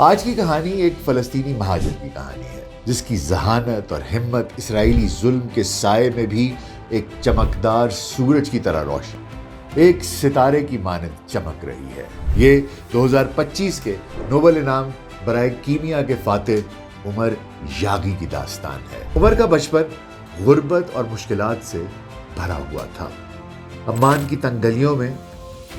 آج کی کہانی ایک فلسطینی مہاجر کی کہانی ہے، جس کی ذہانت اور ہمت اسرائیلی ظلم کے سائے میں بھی ایک چمکدار سورج کی طرح روشن، ایک ستارے کی مانند چمک رہی ہے۔ یہ دو ہزار پچیس کے نوبل انعام برائے کیمیا کے فاتح عمر یاگی کی داستان ہے۔ عمر کا بچپن غربت اور مشکلات سے بھرا ہوا تھا۔ امان کی تنگ گلیوں میں،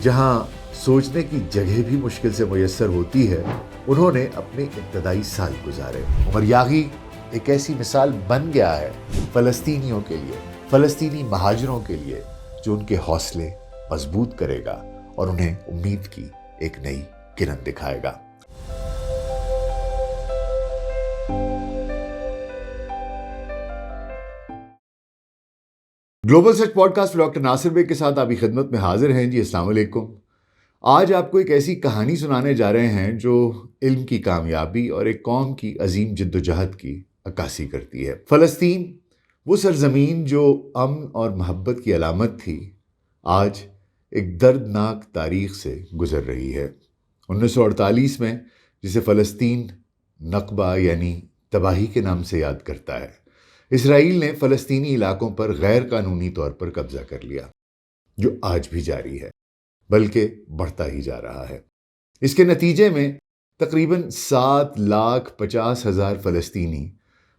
جہاں سوچنے کی جگہ بھی مشکل سے میسر ہوتی ہے انہوں نے اپنے ابتدائی سال گزارے۔ عمر یاغی ایک ایسی مثال بن گیا ہے فلسطینیوں کے لیے، فلسطینی مہاجروں کے لیے، جو ان کے حوصلے مضبوط کرے گا اور انہیں امید کی ایک نئی کرن دکھائے گا۔ گلوبل سچ podcast doctor Nasir Baig کے ساتھ آپ کی خدمت میں حاضر ہیں۔ جی السلام علیکم۔ آج آپ کو ایک ایسی کہانی سنانے جا رہے ہیں جو علم کی کامیابی اور ایک قوم کی عظیم جد و جہد کی عکاسی کرتی ہے۔ فلسطین، وہ سرزمین جو امن اور محبت کی علامت تھی، آج ایک دردناک تاریخ سے گزر رہی ہے۔ انیس سو اڑتالیس میں جسے فلسطین نقبہ یعنی تباہی کے نام سے یاد کرتا ہے۔ اسرائیل نے فلسطینی علاقوں پر غیر قانونی طور پر قبضہ کر لیا، جو آج بھی جاری ہے۔ بلکہ بڑھتا ہی جا رہا ہے۔ اس کے نتیجے میں تقریباً سات لاکھ پچاس ہزار فلسطینی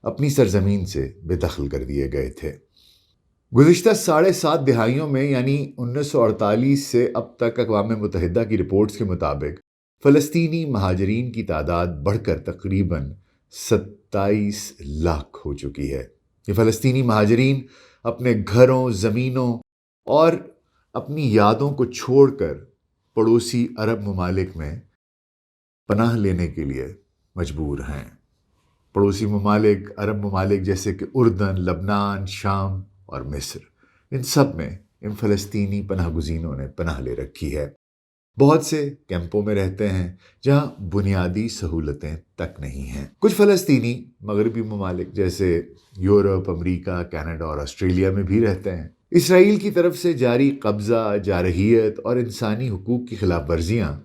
اپنی سرزمین سے بے دخل کر دیے گئے تھے۔ گزشتہ ساڑھے سات دہائیوں میں یعنی انیس سو اڑتالیس سے اب تک اقوام متحدہ کی رپورٹس کے مطابق فلسطینی مہاجرین کی تعداد بڑھ کر تقریباً ستائیس لاکھ ہو چکی ہے۔ یہ فلسطینی مہاجرین اپنے گھروں، زمینوں اور اپنی یادوں کو چھوڑ کر پڑوسی عرب ممالک میں پناہ لینے کے لیے مجبور ہیں۔ پڑوسی ممالک، عرب ممالک جیسے کہ اردن، لبنان، شام اور مصر، ان سب میں ان فلسطینی پناہ گزینوں نے پناہ لے رکھی ہے۔ بہت سے کیمپوں میں رہتے ہیں جہاں بنیادی سہولتیں تک نہیں ہیں۔ کچھ فلسطینی مغربی ممالک جیسے یورپ، امریکہ، کینیڈا اور آسٹریلیا میں بھی رہتے ہیں۔ اسرائیل کی طرف سے جاری قبضہ، جارحیت اور انسانی حقوق کی خلاف ورزیاں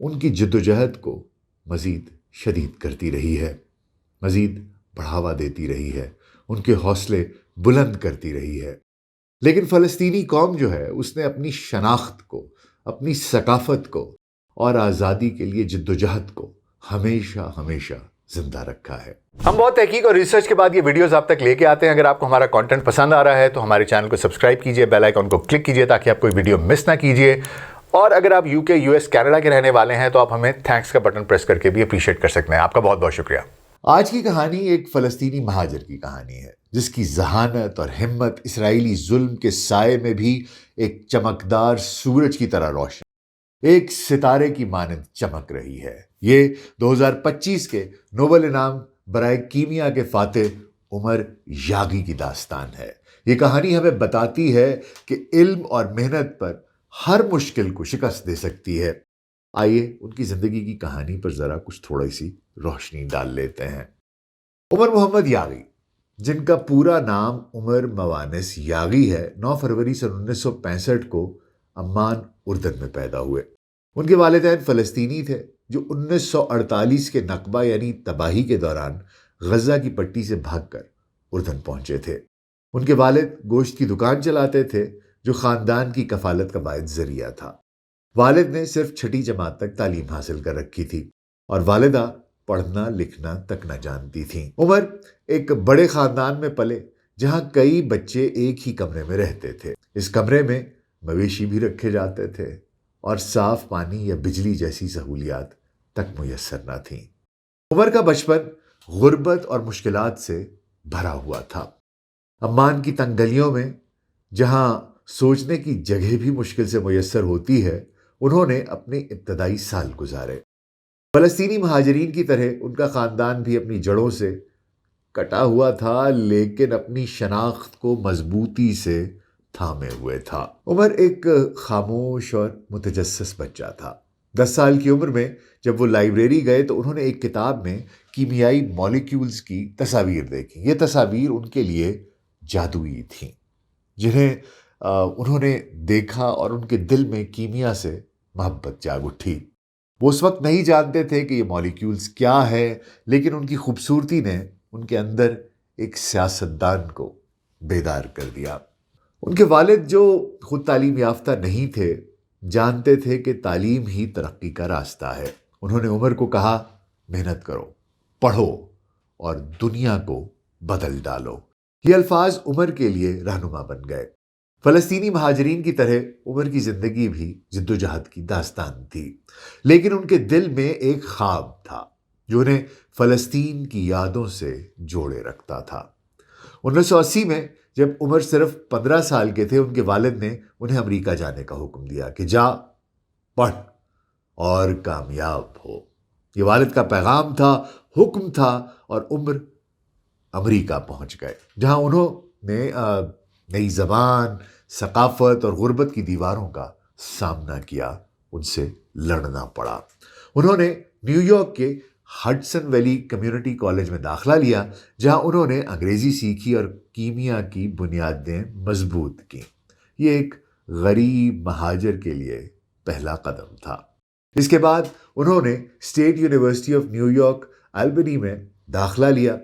ان کی جد و جہد کو مزید شدید کرتی رہی ہے، مزید بڑھاوا دیتی رہی ہے، ان کے حوصلے بلند کرتی رہی ہے۔ لیکن فلسطینی قوم جو ہے، اس نے اپنی شناخت کو، اپنی ثقافت کو اور آزادی کے لیے جد و جہد کو ہمیشہ ہمیشہ زندہ رکھا ہے۔ ہم بہت تحقیق اور ریسرچ کے بعد یہ ویڈیوز آپ تک لے کے آتے ہیں۔ اگر آپ کو ہمارا کانٹینٹ پسند آ رہا ہے تو ہمارے چینل کو سبسکرائب کیجیے بیل آئیکن کو کلک کیجیے تاکہ آپ کوئی ویڈیو مس نہ کیجیے اور اگر آپ یو کے یو ایس کینیڈا کے رہنے والے ہیں تو آپ ہمیں تھینکس کا بٹن پریس کر کے بھی اپریشیٹ کر سکتے ہیں۔ آپ کا بہت بہت شکریہ۔ آج کی کہانی ایک فلسطینی مہاجر کی کہانی ہے جس کی ذہانت اور ہمت اسرائیلی ظلم کے سائے میں بھی ایک چمکدار سورج کی طرح روشن ایک ستارے کی مانند چمک رہی ہے۔ یہ دو ہزار پچیس کے نوبل انعام برائے کیمیا کے فاتح عمر یاگی کی داستان ہے۔ یہ کہانی ہمیں بتاتی ہے کہ علم اور محنت پر ہر مشکل کو شکست دے سکتی ہے۔ آئیے ان کی زندگی کی کہانی پر ذرا کچھ تھوڑی سی روشنی ڈال لیتے ہیں۔ عمر محمد یاگی، جن کا پورا نام عمر موانس یاگی ہے، نو فروری سن انیس سو پینسٹھ کو امان اردن میں پیدا ہوئے۔ ان کے والدین فلسطینی تھے۔ جو انیس سو اڑتالیس کے نقبہ یعنی تباہی کے دوران غزہ کی پٹی سے بھاگ کر اردن پہنچے تھے۔ ان کے والد گوشت کی دکان چلاتے تھے، جو خاندان کی کفالت کا واحد ذریعہ تھا۔ والد نے صرف چھٹی جماعت تک تعلیم حاصل کر رکھی تھی اور والدہ پڑھنا، لکھنا، تک نہ جانتی تھیں۔ عمر ایک بڑے خاندان میں پلے، جہاں کئی بچے ایک ہی کمرے میں رہتے تھے۔ اس کمرے میں مویشی بھی رکھے جاتے تھے اور صاف پانی یا بجلی جیسی سہولیات تک میسر نہ تھیں۔ عمر کا بچپن غربت اور مشکلات سے بھرا ہوا تھا۔ امان کی تنگ گلیوں میں، جہاں سوچنے کی جگہ بھی مشکل سے میسر ہوتی ہے، انہوں نے اپنے ابتدائی سال گزارے۔ فلسطینی مہاجرین کی طرح ان کا خاندان بھی اپنی جڑوں سے کٹا ہوا تھا، لیکن اپنی شناخت کو مضبوطی سے تھامے ہوئے تھا۔ عمر ایک خاموش اور متجسس بچہ تھا۔ دس سال کی عمر میں جب وہ لائبریری گئے تو انہوں نے ایک کتاب میں کیمیائی مالیکیولز کی تصاویر دیکھی۔ یہ تصاویر ان کے لیے جادوئی تھیں۔ جنہیں انہوں نے دیکھا اور ان کے دل میں کیمیا سے محبت جاگ اٹھی۔ وہ اس وقت نہیں جانتے تھے کہ یہ مالیکیولز کیا ہے، لیکن ان کی خوبصورتی نے ان کے اندر ایک سیاستدان کو بیدار کر دیا۔ ان کے والد جو خود تعلیم یافتہ نہیں تھے جانتے تھے کہ تعلیم ہی ترقی کا راستہ ہے۔ انہوں نے عمر کو کہا، محنت کرو، پڑھو اور دنیا کو بدل ڈالو۔ یہ الفاظ عمر کے لیے رہنما بن گئے۔ فلسطینی مہاجرین کی طرح عمر کی زندگی بھی جد و جہد کی داستان تھی، لیکن ان کے دل میں ایک خواب تھا جو انہیں فلسطین کی یادوں سے جوڑے رکھتا تھا۔ انیس سو اسی میں جب عمر صرف پندرہ سال کے تھے، ان کے والد نے انہیں امریکہ جانے کا حکم دیا کہ جا، پڑھ اور کامیاب ہو۔ یہ والد کا پیغام تھا، حکم تھا اور عمر امریکہ پہنچ گئے، جہاں انہوں نے نئی زبان، ثقافت اور غربت کی دیواروں کا سامنا کیا، ان سے لڑنا پڑا۔ انہوں نے نیو یارک کے ہڈسن ویلی کمیونٹی کالج میں داخلہ لیا، جہاں انہوں نے انگریزی سیکھی اور کیمیا کی بنیادیں مضبوط کی یہ ایک غریب مہاجر کے لیے پہلا قدم تھا۔ اس کے بعد انہوں نے state university of New York, Albany میں داخلہ لیا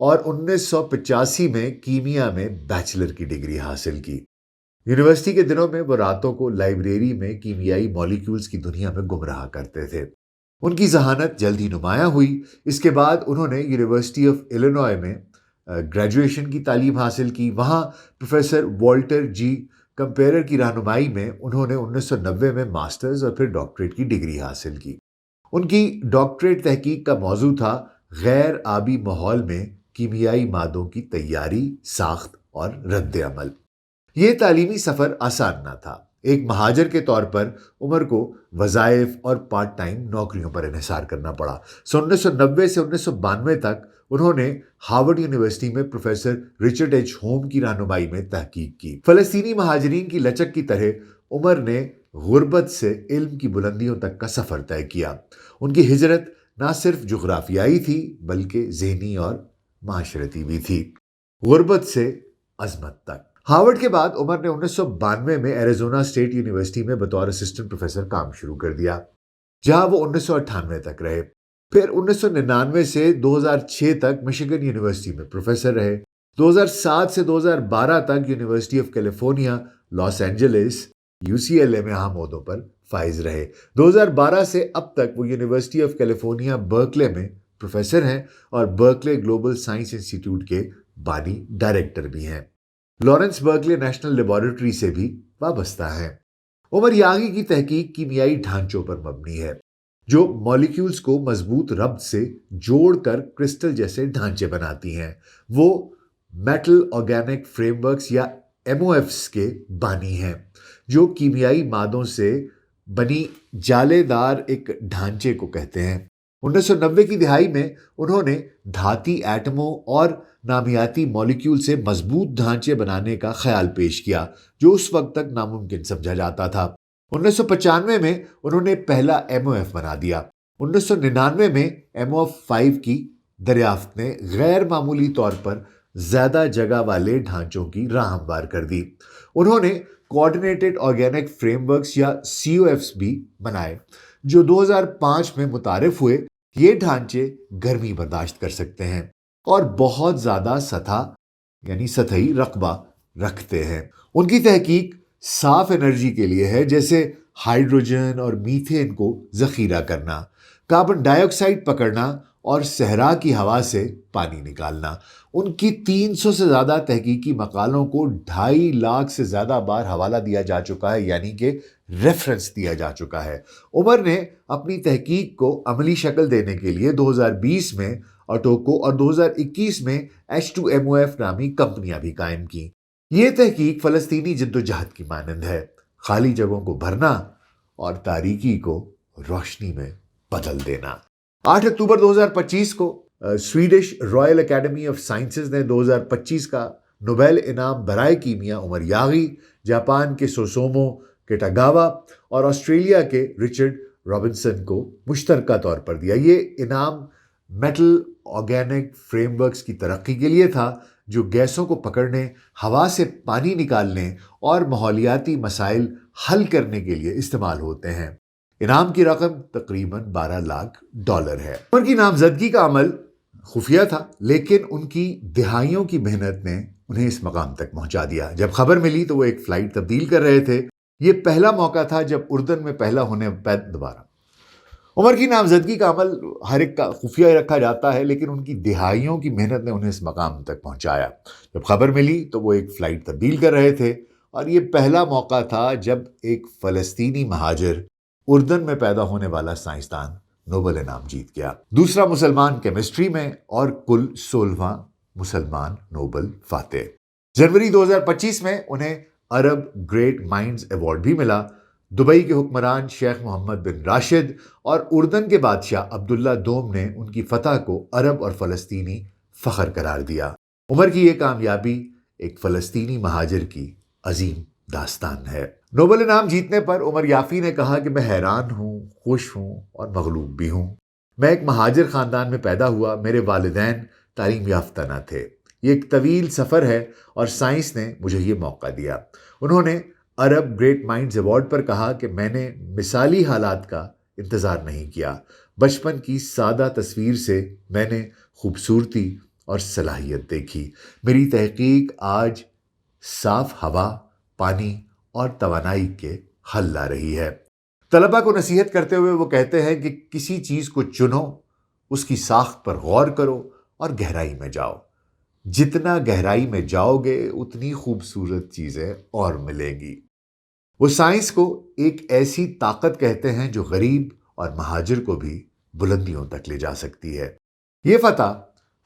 اور انیس سو پچاسی میں کیمیا میں بیچلر کی ڈگری حاصل کی۔ یونیورسٹی کے دنوں میں وہ راتوں کو لائبریری میں کیمیائی مالیکیولز کی دنیا میں گمراہ کرتے تھے۔ ان کی ذہانت جلدی نمایاں ہوئی۔ اس کے بعد انہوں نے یونیورسٹی آف ایلینوائے میں گریجویشن کی تعلیم حاصل کی۔ وہاں پروفیسر والٹر جی کمپیرر کی رہنمائی میں انہوں نے انیس سو نوے میں ماسٹرز اور پھر ڈاکٹریٹ کی ڈگری حاصل کی۔ ان کی ڈاکٹریٹ تحقیق کا موضوع تھا غیر آبی ماحول میں کیمیائی مادوں کی تیاری، ساخت اور رد عمل۔ یہ تعلیمی سفر آسان نہ تھا۔ ایک مہاجر کے طور پر عمر کو وظائف اور پارٹ ٹائم نوکریوں پر انحصار کرنا پڑا۔ سو انیس سو نوے سے انیس سو بانوے تک انہوں نے ہارورڈ یونیورسٹی میں پروفیسر رچرڈ ایچ ہوم کی رہنمائی میں تحقیق کی۔ فلسطینی مہاجرین کی لچک کی طرح عمر نے غربت سے علم کی بلندیوں تک کا سفر طے کیا۔ ان کی ہجرت نہ صرف جغرافیائی تھی بلکہ ذہنی اور معاشرتی بھی تھی۔ غربت سے عظمت تک۔ ہارورڈ کے بعد عمر نے انیس سو بانوے میں ایریزونا اسٹیٹ یونیورسٹی میں بطور اسسٹنٹ پروفیسر کام شروع کر دیا، جہاں وہ انیس سو اٹھانوے تک رہے۔ پھر انیس سو ننانوے سے دو ہزار چھ تک مشیگن یونیورسٹی میں پروفیسر رہے۔ دو ہزار سات سے دو ہزار بارہ تک university of California Los Angeles U C L A میں اہم عہدوں پر فائز رہے۔ دو ہزار بارہ سے اب تک وہ یونیورسٹی آف کیلیفورنیا برکلے میں پروفیسر ہیں اور برکلے گلوبل سائنس انسٹیٹیوٹ کے بانی ڈائریکٹر بھی ہیں۔ لارنس برکلے نیشنل لیبارٹری سے بھی وابستہ ہے عمر یاغی کی تحقیق کیمیائی ڈھانچوں پر مبنی ہے، جو مالیکیولز کو مضبوط ربط سے جوڑ کر کرسٹل جیسے ڈھانچے بناتی ہیں۔ وہ میٹل آرگینک فریم ورکس یا ایم او ایفس کے بانی ہیں، جو کیمیائی مادوں سے بنی جالے دار ایک ڈھانچے کو کہتے ہیں۔ انیس سو نوے کی دہائی میں انہوں نے دھاتی ایٹموں اور نامیاتی مولیکیول سے مضبوط ڈھانچے بنانے کا خیال پیش کیا، جو اس وقت تک ناممکن سمجھا جاتا تھا۔ انیس سو پچانوے میں انہوں نے پہلا ایم او ایف بنا دیا۔ انیس سو ننانوے میں ایم او ایف فائیو کی دریافت نے غیر معمولی طور پر زیادہ جگہ والے ڈھانچوں کی راہ ہموار کر دی۔ انہوں نے کوآڈینیٹڈ آرگینک فریم ورکس یا سی او ایفس بھی بنائے، جو دو ہزار پانچ میں متعارف ہوئے۔ یہ ڈھانچے گرمی برداشت کر سکتے ہیں اور بہت زیادہ سطح یعنی سطحی رقبہ رکھتے ہیں۔ ان کی تحقیق صاف انرجی کے لیے ہے، جیسے ہائیڈروجن اور میتھین کو ذخیرہ کرنا۔ کاربن ڈائی آکسائڈ پکڑنا اور صحرا کی ہوا سے پانی نکالنا۔ ان کی تین سو سے زیادہ تحقیقی مقالوں کو ڈھائی لاکھ سے زیادہ بار حوالہ دیا جا چکا ہے یعنی کہ ریفرنس دیا جا چکا ہے۔ عمر نے اپنی تحقیق کو عملی شکل دینے کے لیے دو ہزار بیس میں اٹوکو اور دو ہزار اکیس میں H two M O F نامی کمپنیاں بھی قائم کی یہ تحقیق فلسطینی جد و جہد کی مانند ہے۔ خالی جگہوں کو بھرنا اور تاریکی کو روشنی میں بدل دینا۔ آٹھ اکتوبر دو ہزار پچیس کو Swedish royal academy of sciences نے دو ہزار پچیس کا نوبیل انعام برائے کیمیا عمر یاغی، جاپان کے سوسومو کیٹاگاوا اور آسٹریلیا کے رچرڈ رابنسن کو مشترکہ طور پر دیا۔ یہ انعام میٹل آرگینک فریم ورکس کی ترقی کے لیے تھا، جو گیسوں کو پکڑنے، ہوا سے پانی نکالنے اور ماحولیاتی مسائل حل کرنے کے لیے استعمال ہوتے ہیں۔ انعام کی رقم تقریباً بارہ لاکھ ڈالر ہے۔ عمر کی نامزدگی کا عمل خفیہ تھا، لیکن ان کی دہائیوں کی محنت نے انہیں اس مقام تک پہنچا دیا۔ جب خبر ملی تو وہ ایک فلائٹ تبدیل کر رہے تھے۔ یہ پہلا موقع تھا جب اردن میں پہلا ہونے پید دوبارہ۔ عمر کی نامزدگی کا عمل ہر ایک کا خفیہ رکھا جاتا ہے، لیکن ان کی دہائیوں کی محنت نے انہیں اس مقام تک پہنچایا۔ جب خبر ملی تو وہ ایک فلائٹ تبدیل کر رہے تھے۔ اور یہ پہلا موقع تھا جب ایک فلسطینی مہاجر اردن میں پیدا ہونے والا سائنسدان نوبل انعام جیت گیا۔ دوسرا مسلمان کیمسٹری میں اور کل سولہواں مسلمان نوبل فاتح۔ جنوری دو ہزار پچیس میں انہیں عرب گریٹ مائنڈز ایوارڈ بھی ملا۔ دبئی کے حکمران شیخ محمد بن راشد اور اردن کے بادشاہ عبداللہ دوم نے ان کی فتح کو عرب اور فلسطینی فخر قرار دیا۔ عمر کی یہ کامیابی ایک فلسطینی مہاجر کی عظیم داستان ہے۔ نوبل انعام جیتنے پر عمر یافی نے کہا کہ میں حیران ہوں، خوش ہوں اور مغلوب بھی ہوں۔ میں ایک مہاجر خاندان میں پیدا ہوا، میرے والدین تعلیم یافتہ نہ تھے۔ یہ ایک طویل سفر ہے اور سائنس نے مجھے یہ موقع دیا۔ انہوں نے عرب گریٹ مائنڈز ایوارڈ پر کہا کہ میں نے مثالی حالات کا انتظار نہیں کیا۔ بچپن کی سادہ تصویر سے میں نے خوبصورتی اور صلاحیت دیکھی۔ میری تحقیق آج صاف ہوا، پانی اور توانائی کے حل لا رہی ہے۔ طلبہ کو نصیحت کرتے ہوئے وہ کہتے ہیں کہ کسی چیز کو چنو، اس کی ساخت پر غور کرو اور گہرائی میں جاؤ۔ جتنا گہرائی میں جاؤ گے، اتنی خوبصورت چیزیں اور ملیں گی۔ وہ سائنس کو ایک ایسی طاقت کہتے ہیں جو غریب اور مہاجر کو بھی بلندیوں تک لے جا سکتی ہے۔ یہ فتح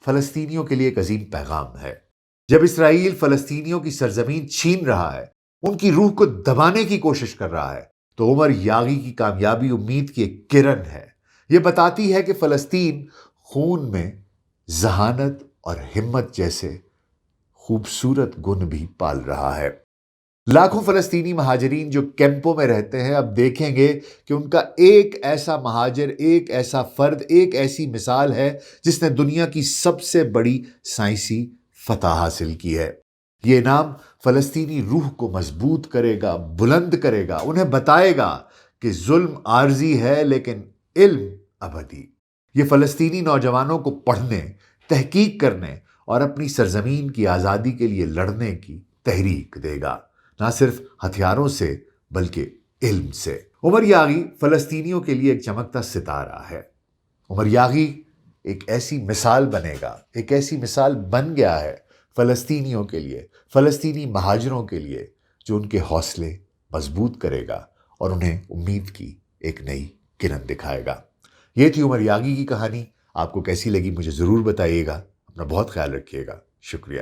فلسطینیوں کے لیے ایک عظیم پیغام ہے۔ جب اسرائیل فلسطینیوں کی سرزمین چھین رہا ہے ان کی روح کو دبانے کی کوشش کر رہا ہے۔ تو عمر یاغی کی کامیابی امید کی ایک کرن ہے۔ یہ بتاتی ہے کہ فلسطین خون میں ذہانت اور ہمت جیسے خوبصورت گن بھی پال رہا ہے۔ لاکھوں فلسطینی مہاجرین جو کیمپوں میں رہتے ہیں، اب دیکھیں گے کہ ان کا ایک ایسا مہاجر، ایک ایسا فرد، ایک ایسی مثال ہے جس نے دنیا کی سب سے بڑی سائنسی فتح حاصل کی ہے۔ یہ نام فلسطینی روح کو مضبوط کرے گا، بلند کرے گا، انہیں بتائے گا کہ ظلم عارضی ہے لیکن علم ابدی۔ یہ فلسطینی نوجوانوں کو پڑھنے، تحقیق کرنے اور اپنی سرزمین کی آزادی کے لیے لڑنے کی تحریک دے گا۔ نہ صرف ہتھیاروں سے بلکہ علم سے۔ عمر یاغی فلسطینیوں کے لیے ایک چمکتا ستارہ ہے۔ عمر یاغی ایک ایسی مثال بنے گا، ایک ایسی مثال بن گیا ہے۔ فلسطینیوں کے لیے، فلسطینی مہاجروں کے لیے، جو ان کے حوصلے مضبوط کرے گا اور انہیں امید کی ایک نئی کرن دکھائے گا۔ یہ تھی عمر یاگی کی کہانی۔ آپ کو کیسی لگی مجھے ضرور بتائیے گا۔ اپنا بہت خیال رکھیے گا۔ شکریہ۔